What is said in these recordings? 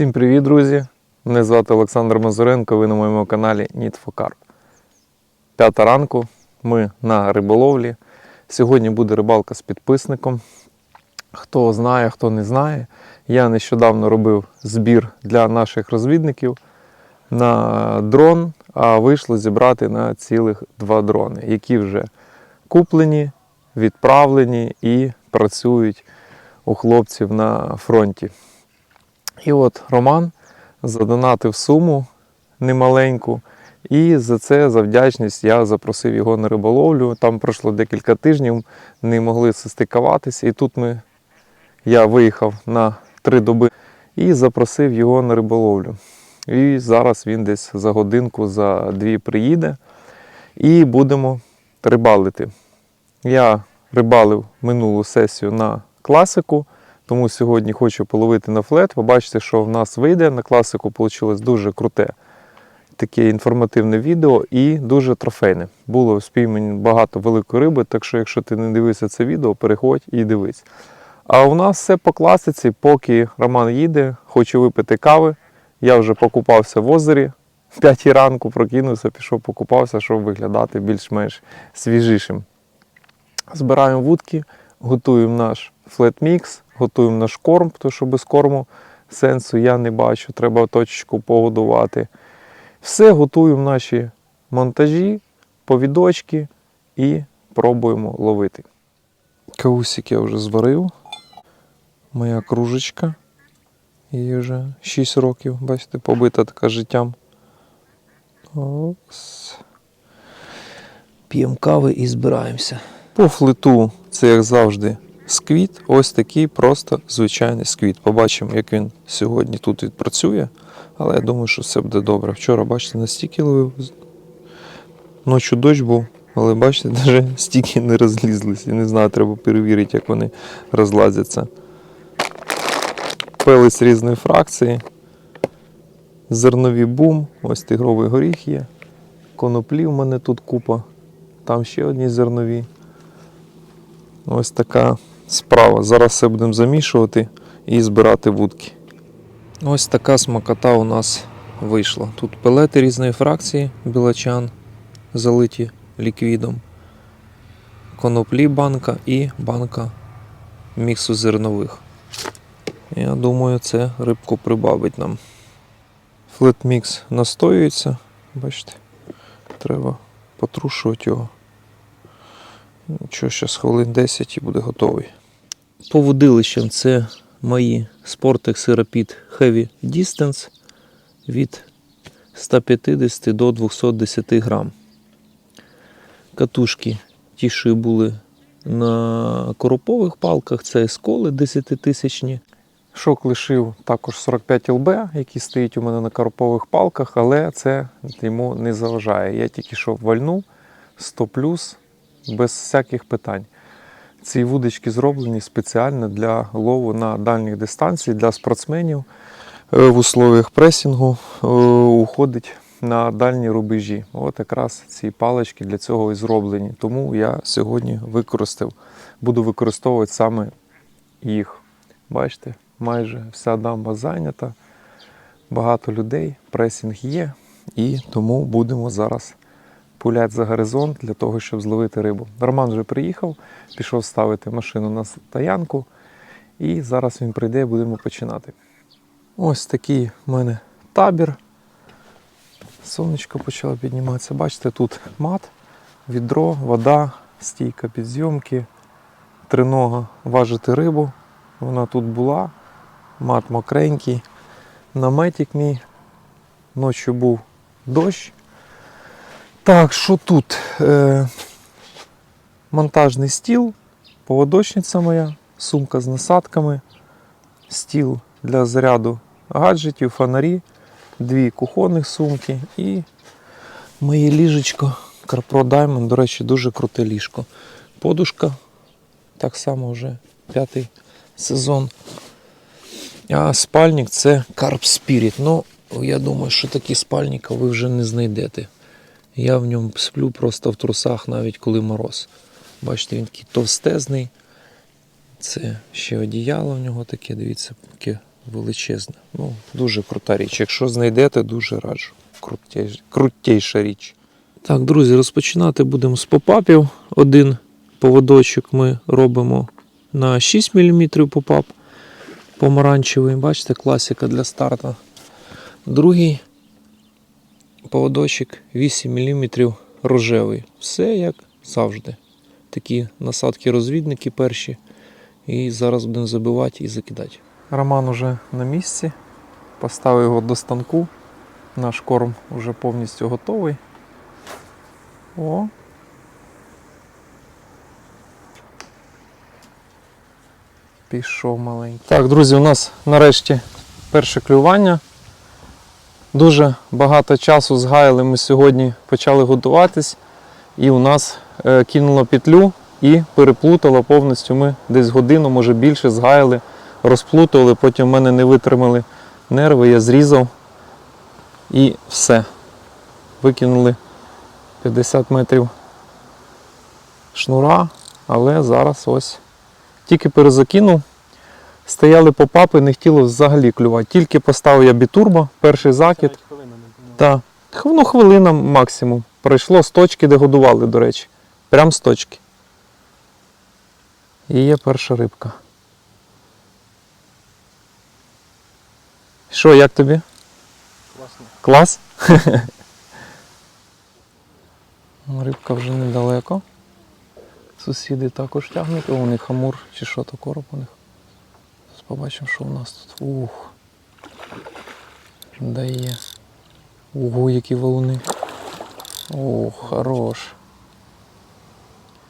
Всім привіт, друзі! Мене звати Олександр Мазуренко, ви на моєму каналі Need for Carp. П'ята ранку, ми на риболовлі. Сьогодні буде рибалка з підписником. Хто знає, хто не знає, я нещодавно робив збір для наших розвідників на дрон, а вийшло зібрати на цілих два дрони, які вже куплені, відправлені і працюють у хлопців на фронті. І от Роман задонатив суму немаленьку. І за це, за вдячність, я запросив його на риболовлю. Там пройшло декілька тижнів, не могли состикуватися. І тут ми, я виїхав на три доби і запросив його на риболовлю. І зараз він десь за годинку, за дві приїде. І будемо рибалити. Я рибалив минулу сесію на класику. Тому сьогодні хочу половити на флет. Побачите, що в нас вийде. На класику вийшло дуже круте таке інформативне відео і дуже трофейне. Було спіймані багато великої риби, так що, якщо ти не дивився це відео, переходь і дивись. А у нас все по класиці, поки Роман їде, хочу випити кави. Я вже покупався в озері. В 5 ранку прокинувся, пішов, покупався, щоб виглядати більш-менш свіжішим. Збираємо вудки, готуємо наш флетмікс, готуємо наш корм, тому що без корму сенсу я не бачу, треба точечку погодувати. Все готуємо наші монтажі, повідочки і пробуємо ловити. Каусик я вже зварив. Моя кружечка. Їй вже 6 років, бачите, побита така життям. П'ємо кави і збираємося. По флету це, як завжди, сквіт. Ось такий просто звичайний сквіт. Побачимо, як він сьогодні тут відпрацює. Але я думаю, що все буде добре. Вчора, бачите, настільки ловив. Ночі дощ був, але бачите, навіть стільки не розлізлись. Я не знаю, треба перевірити, як вони розлазяться. Пелець різної фракції. Зернові бум, ось тигровий горіх є. Коноплі в мене тут купа. Там ще одні зернові. Ось така справа. Зараз все будемо замішувати і збирати вудки. Ось така смакота у нас вийшла. Тут пелети різної фракції білачан, залиті ліквідом, коноплі банка і банка міксу зернових. Я думаю, це рибку прибавить нам. Флетмікс настоюється, бачите, треба потрушувати його. Нічого, зараз хвилин 10 і буде готовий. По водилищам це мої Sportex Rapid Heavy Distance від 150 до 210 грам. Катушки ті, що були на коропових палках, це сколи 10-тисячні. Шок лишив також 45 ЛБ, який стоїть у мене на коропових палках, але це йому не заважає. Я тільки що вальнув 100 без всяких питань. Ці вудочки зроблені спеціально для лову на дальніх дистанціях для спортсменів Е, в условиях пресінгу е, уходить на дальні рубежі. От якраз ці палички для цього і зроблені. Тому я сьогодні використав, буду використовувати саме їх. Бачите, майже вся дамба зайнята, багато людей, пресінг є, і тому будемо зараз пулять за горизонт для того, щоб зловити рибу. Роман вже приїхав, пішов ставити машину на стоянку, і зараз він прийде і будемо починати. Ось такий в мене табір. Сонечко почало підніматися. Бачите, тут мат, відро, вода, стійка підзйомки, тринога важити рибу. Вона тут була, мат мокренький. Наметик мій. Ночі був дощ. Так, що тут? Е, монтажний стіл, поводочниця моя, сумка з насадками, стіл для заряду гаджетів, фонарі, дві кухонних сумки і моє ліжечко Carpro Diamond, до речі, дуже круте ліжко. Подушка, так само вже п'ятий сезон. А спальник це Carp Spirit. Ну, я думаю, що такі спальника ви вже не знайдете. Я в ньому сплю просто в трусах, навіть коли мороз. Бачите, він такий товстезний. Це ще одіяло в нього таке, дивіться, таке величезне. Ну, дуже крута річ. Якщо знайдете, дуже раджу. Крутєш- крутейша річ. Так, друзі, розпочинати будемо з попапів. Один поводочок ми робимо на 6 мм попап помаранчевий. Бачите, класика для старту. Другий поводочок 8 мм рожевий. Все як завжди. Такі насадки-розвідники перші. І зараз будемо забивати і закидати. Роман уже на місці. Поставив його до станку. Наш корм вже повністю готовий. О. Пішов маленький. Так, друзі, у нас нарешті перше клювання. Дуже багато часу згаяли. Ми сьогодні почали готуватись, і у нас е, кинуло петлю і переплутало повністю. Ми десь годину, може більше, згаяли, розплутали, потім в мене не витримали нерви, я зрізав і все. Викинули 50 метрів шнура, але зараз ось тільки перезакинув. Стояли попапи, не хотіло взагалі клювати. Тільки поставив я бітурбо, перший закид. Так. Ну, хвилина максимум. Пройшло з точки, де годували, до речі. Прям з точки. І є перша рибка. Що, як тобі? Класно. Клас? Ну, Рибка вже недалеко. Сусіди також тягнуть. О, у них хамур чи що то короб у них. Побачимо, що у нас тут. Ух. Дає. Ого, які валуни. Ох, хорош.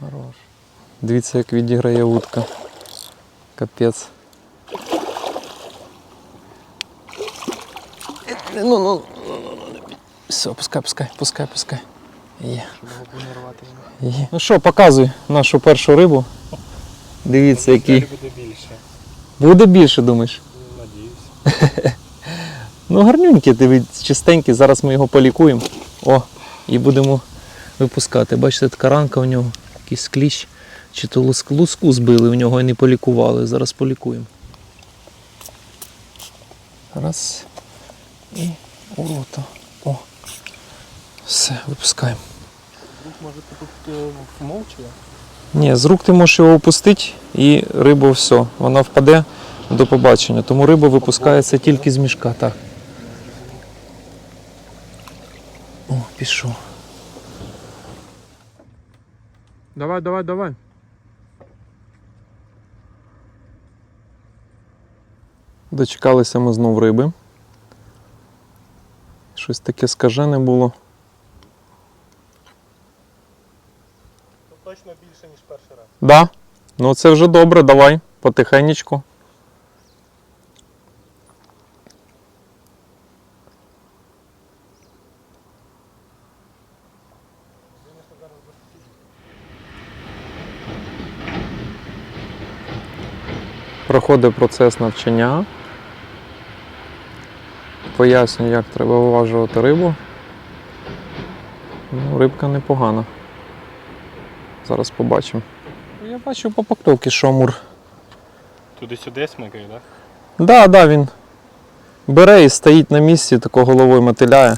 Хорош. Дивіться, як відіграє утка. Капець. Ну, ну, ну, ну, ну. Все, пускай, пускай, пускай, пускай. Є. Є. Ну що, показуй нашу першу рибу. Дивіться, який. Буде більше. Думаєш? Надіюсь. Ну, гарнюнький, дивіться, чистенький. Зараз ми його полікуємо. О, і будемо випускати. Бачите, така ранка у нього, якийсь кліщ. Чи то луску збили у нього і не полікували. Зараз полікуємо. Раз. І у рота. О. Все, випускаємо. Може тут е, вмовчує. Ні, з рук ти можеш його опустити і рибу все. Вона впаде до побачення. Тому риба випускається тільки з мішка. Так. О, пішов. Давай, давай, давай. Дочекалися ми знов риби. Щось таке скажене було. Точно більше, ніж перший раз. Да? Ну це вже добре, давай, потихенечку. Проходить процес навчання. Пояснюю, як треба виважувати рибу. Ну, рибка непогана. Зараз побачимо. Я бачу по покльовці, що Амур. Туди-сюди смикає, так? Да, да, він бере і стоїть на місці, тако головою мотиляє.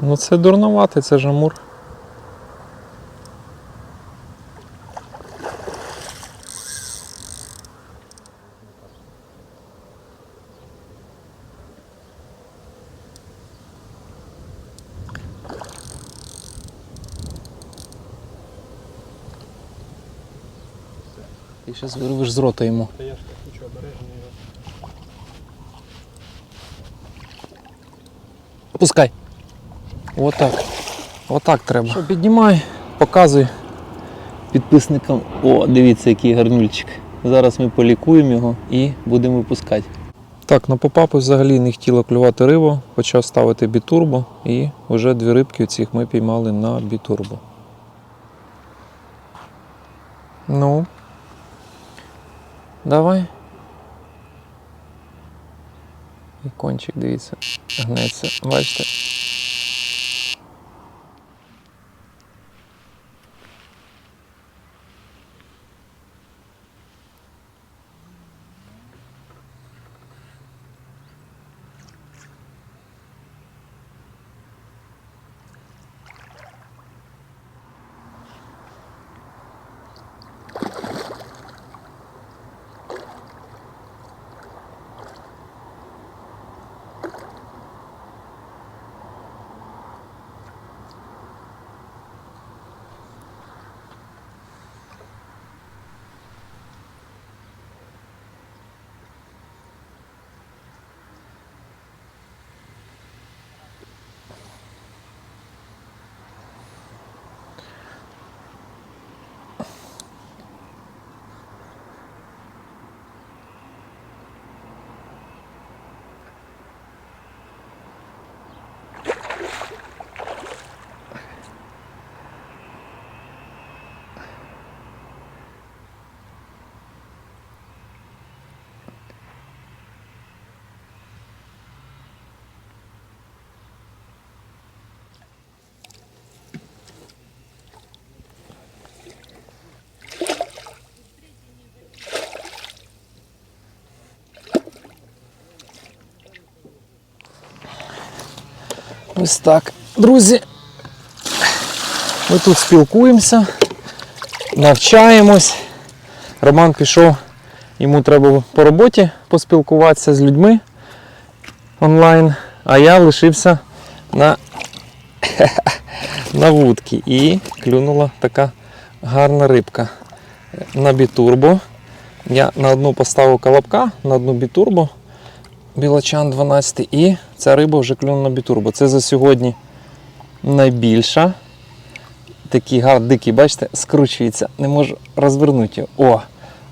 Ну це дурноватий, це ж Амур. Ти зараз вирвеш з рота йому. Та я ж так хочу обережно його. Пускай. Отак. Отак треба. Що, піднімай, показуй підписникам. О, дивіться, який гарнюльчик. Зараз ми полікуємо його і будемо випускати. Так, на попапи взагалі не хотіло клювати рибу, почав ставити бітурбо і вже дві рибки цих ми піймали на бітурбо. Ну. Давай. І кончик, дивіться, гнеться. Бачите? Ось так. Друзі, ми тут спілкуємося, навчаємось. Роман пішов, йому треба по роботі поспілкуватися з людьми онлайн, а я лишився на, на вудці. І клюнула така гарна рибка на бітурбо. Я на одну поставив колобка, на одну бітурбо. Білочан 12 і ця риба вже клюнула на бітурбо. Це за сьогодні найбільша. Такий гар дикий, бачите, скручується. Не можу розвернути його. О!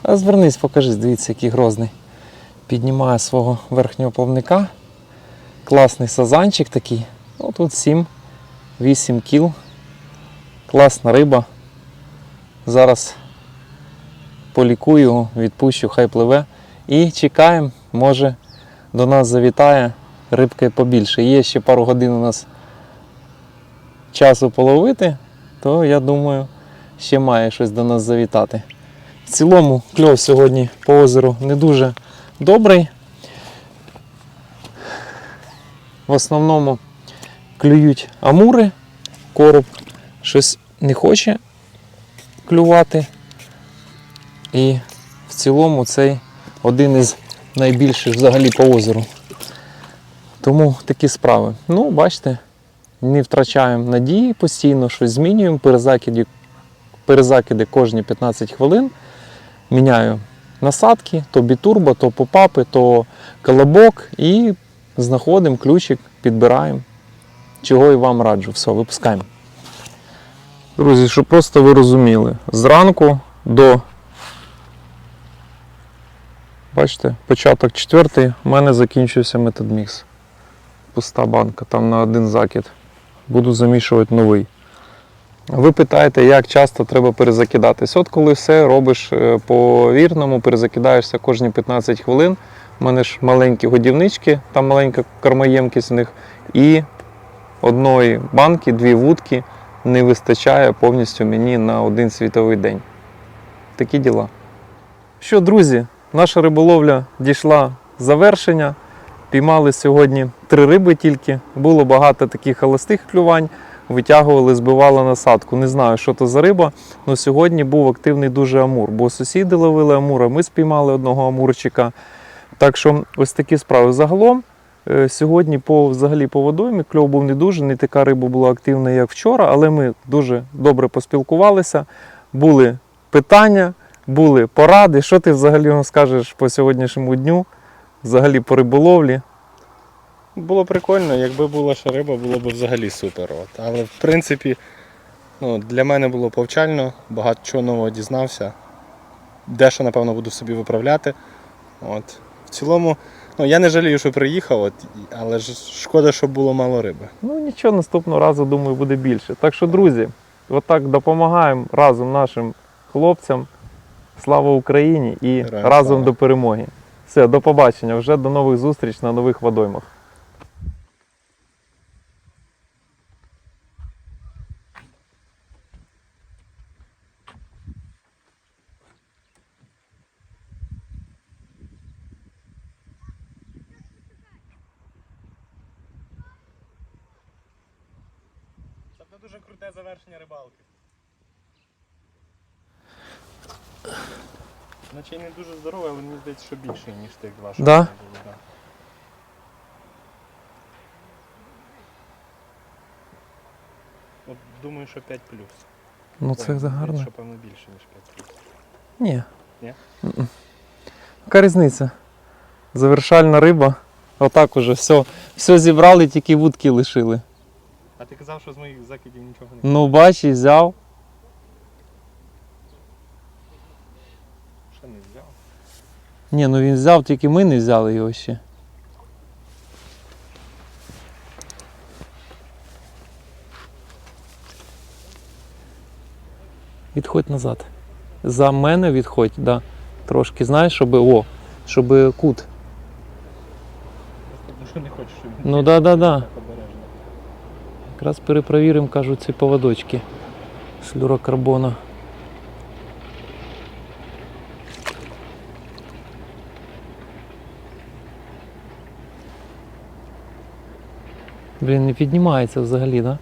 Розвернись, покажись, дивіться, який грозний. Піднімає свого верхнього плавника. Класний сазанчик такий. Ну, тут 7-8 кіл. Класна риба. Зараз полікую його, відпущу, хай пливе. І чекаємо, може до нас завітає рибки побільше. Є ще пару годин у нас часу половити, то я думаю, ще має щось до нас завітати. В цілому кльов сьогодні по озеру не дуже добрий. В основному клюють амури, короб щось не хоче клювати. І в цілому цей один із найбільших взагалі по озеру. Тому такі справи. Ну, бачите, не втрачаємо надії постійно, щось змінюємо. Перезакиди, перезакиди кожні 15 хвилин. Міняю насадки, то бітурбо, то попапи, то колобок і знаходимо ключик, підбираємо. Чого і вам раджу. Все, випускаємо. Друзі, щоб просто ви розуміли, зранку до Бачите, початок четвертий, у мене закінчується методмікс. Пуста банка, там на один закид. Буду замішувати новий. Ви питаєте, як часто треба перезакидатись. От коли все робиш е, по вірному, перезакидаєшся кожні 15 хвилин. У мене ж маленькі годівнички, там маленька кормоємкість в них. І одної банки, дві вудки не вистачає повністю мені на один світовий день. Такі діла. Що, друзі, наша риболовля дійшла завершення. Піймали сьогодні три риби тільки. Було багато таких холостих клювань. Витягували, збивали насадку. Не знаю, що то за риба. але сьогодні був активний дуже амур, бо сусіди ловили амура, ми спіймали одного амурчика. Так що ось такі справи. Загалом е, сьогодні по, взагалі по водоймі кльов був не дуже, не така риба була активна, як вчора, але ми дуже добре поспілкувалися. Були питання, були поради. Що ти взагалі скажеш по сьогоднішньому дню? Взагалі по риболовлі? Було прикольно, якби була ще риба, було б взагалі супер. От. Але в принципі, ну, для мене було повчально, багато чого нового дізнався. Дещо, напевно, буду собі виправляти. От. В цілому, ну, я не жалію, що приїхав, от, але ж шкода, що було мало риби. Ну нічого, наступного разу, думаю, буде більше. Так що, друзі, отак допомагаємо разом нашим хлопцям. Слава Україні і Героям разом слава. до перемоги. Все, до побачення. Вже до нових зустріч на нових водоймах. Це дуже круте завершення рибалки. Наче не дуже здорове, але мені здається, що більше, ніж тих два, що Да? були, да. От думаю, що 5 плюс. Ну це гарно. Що певно більше, ніж 5 плюс. Ні. Ні? М-м. Яка різниця? Завершальна риба. Отак уже все. Все зібрали, тільки вудки лишили. А ти казав, що з моїх закидів нічого не Ну, бач, і взяв. ще не взяв. Ні, ну він взяв, тільки ми не взяли його ще. Відходь назад. За мене відходь, да. Трошки, знаєш, щоб. О, щоб кут. Ну, що не хочеш, щоб він Ну да, да, да. так обережно. Якраз перепровіримо, кажуть, ці поводочки флюрокарбона. Блін, не піднімається взагалі, да?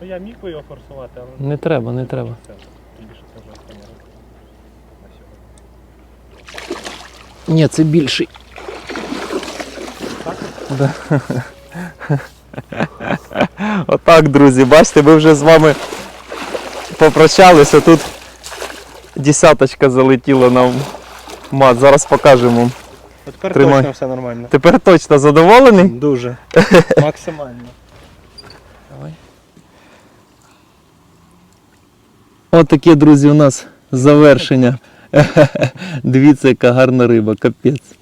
Ну я міг би його форсувати, але Не треба, не треба. Ні, це більший. Так? Да. Отак, друзі, бачите, ми вже з вами попрощалися. Тут десяточка залетіла нам мат. Зараз покажемо. Тепер Тримай. точно все нормально. Тепер точно задоволений? Дуже. Максимально. Давай. От таке, друзі, у нас завершення. Дивіться, яка гарна риба, капець.